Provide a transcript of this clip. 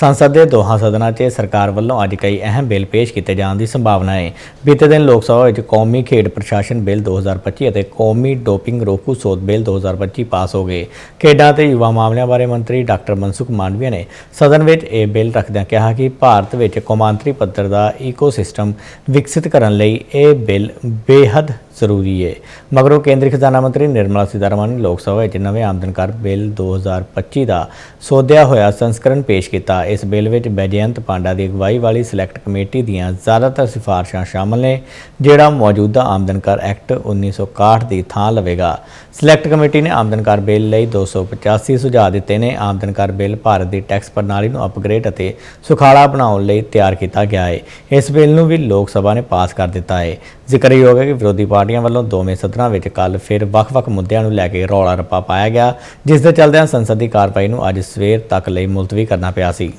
ਸੰਸਦ ਦੇ ਦੋਹਾਂ ਸਦਨਾਂ 'ਚ ਸਰਕਾਰ ਵੱਲੋਂ ਅੱਜ ਕਈ ਅਹਿਮ ਬਿੱਲ ਪੇਸ਼ ਕੀਤੇ ਜਾਣ ਦੀ ਸੰਭਾਵਨਾ ਹੈ। ਬੀਤੇ ਦਿਨ ਲੋਕ ਸਭਾ ਵਿੱਚ ਕੌਮੀ ਖੇਡ ਪ੍ਰਸ਼ਾਸਨ ਬਿੱਲ 2025 ਅਤੇ ਕੌਮੀ ਡੋਪਿੰਗ ਰੋਕੂ ਸੋਧ ਬਿੱਲ 2025 ਪਾਸ ਹੋ ਗਏ। ਖੇਡਾਂ ਤੇ ਯੁਵਾ ਮਾਮਲਿਆਂ ਬਾਰੇ ਮੰਤਰੀ ਡਾਕਟਰ ਮਨਸੁਖ ਮਾਂਡਵੀਆ ਨੇ ਸਦਨ ਵਿੱਚ ਇਹ ਬਿੱਲ ਰੱਖਦਿਆਂ ਕਿਹਾ ਕਿ ਭਾਰਤ ਵਿੱਚ ਕੌਮਾਂਤਰੀ ਪੱਧਰ ਦਾ ਈਕੋਸਿਸਟਮ ਵਿਕਸਿਤ ਕਰਨ ਲਈ ਇਹ ਬਿੱਲ ਬੇਹੱਦ ਜ਼ਰੂਰੀ ਹੈ ਮਗਰੋਂ ਕੇਂਦਰੀ ਖਜ਼ਾਨਾ ਮੰਤਰੀ ਨਿਰਮਲਾ ਸੀਤਾਰਮਨ ਨੇ ਲੋਕ ਸਭਾ ਵਿੱਚ ਨਵੇਂ ਆਮਦਨ ਕਰ ਬਿੱਲ 2025 ਦਾ ਸੋਧਿਆ ਹੋਇਆ ਸੰਸਕਰਣ ਪੇਸ਼ ਕੀਤਾ। ਇਸ ਬਿੱਲ ਵਿੱਚ ਬੈਜਯੰਤ ਪਾਂਡਾ ਦੀ ਅਗਵਾਈ ਵਾਲੀ ਸਿਲੈਕਟ ਕਮੇਟੀ ਦੀਆਂ ਜ਼ਿਆਦਾਤਰ ਸਿਫਾਰਸ਼ਾਂ ਸ਼ਾਮਲ ਨੇ, ਜਿਹੜਾ ਮੌਜੂਦਾ ਆਮਦਨ ਕਰ ਐਕਟ 1961 ਦੀ ਥਾਂ ਲਵੇਗਾ। ਸਿਲੈਕਟ ਕਮੇਟੀ ਨੇ ਆਮਦਨ ਕਰ ਬਿੱਲ ਲਈ 285 ਸੁਝਾਅ ਦਿੱਤੇ ਨੇ। ਆਮਦਨ ਕਰ ਬਿੱਲ ਭਾਰਤ ਦੀ ਟੈਕਸ ਪ੍ਰਣਾਲੀ ਨੂੰ ਅਪਗ੍ਰੇਡ ਅਤੇ ਸੁਖਾਲਾ ਬਣਾਉਣ ਲਈ ਤਿਆਰ ਕੀਤਾ ਗਿਆ ਹੈ ਇਸ ਬਿੱਲ ਨੂੰ ਵੀ ਲੋਕ ਸਭਾ ਨੇ ਪਾਸ ਕਰ ਦਿੱਤਾ ਹੈ ਜ਼ਿਕਰਯੋਗ ਹੈ ਕਿ ਵਿਰੋਧੀ ਪਾਰਟੀ ਪਾਰਟੀਆਂ ਵੱਲੋਂ ਦੋਵੇਂ ਸਦਨਾਂ ਵਿੱਚ ਕੱਲ ਫਿਰ ਵੱਖ-ਵੱਖ ਮੁੱਦਿਆਂ ਨੂੰ ਲੈ ਕੇ ਰੌਲਾ ਰੱਪਾ ਪਾਇਆ ਗਿਆ, ਜਿਸ ਦੇ ਚੱਲਦਿਆਂ ਸੰਸਦ ਦੀ ਕਾਰਵਾਈ ਨੂੰ ਅੱਜ ਸਵੇਰ ਤੱਕ ਲਈ ਮੁਲਤਵੀ ਕਰਨਾ ਪਿਆ ਸੀ।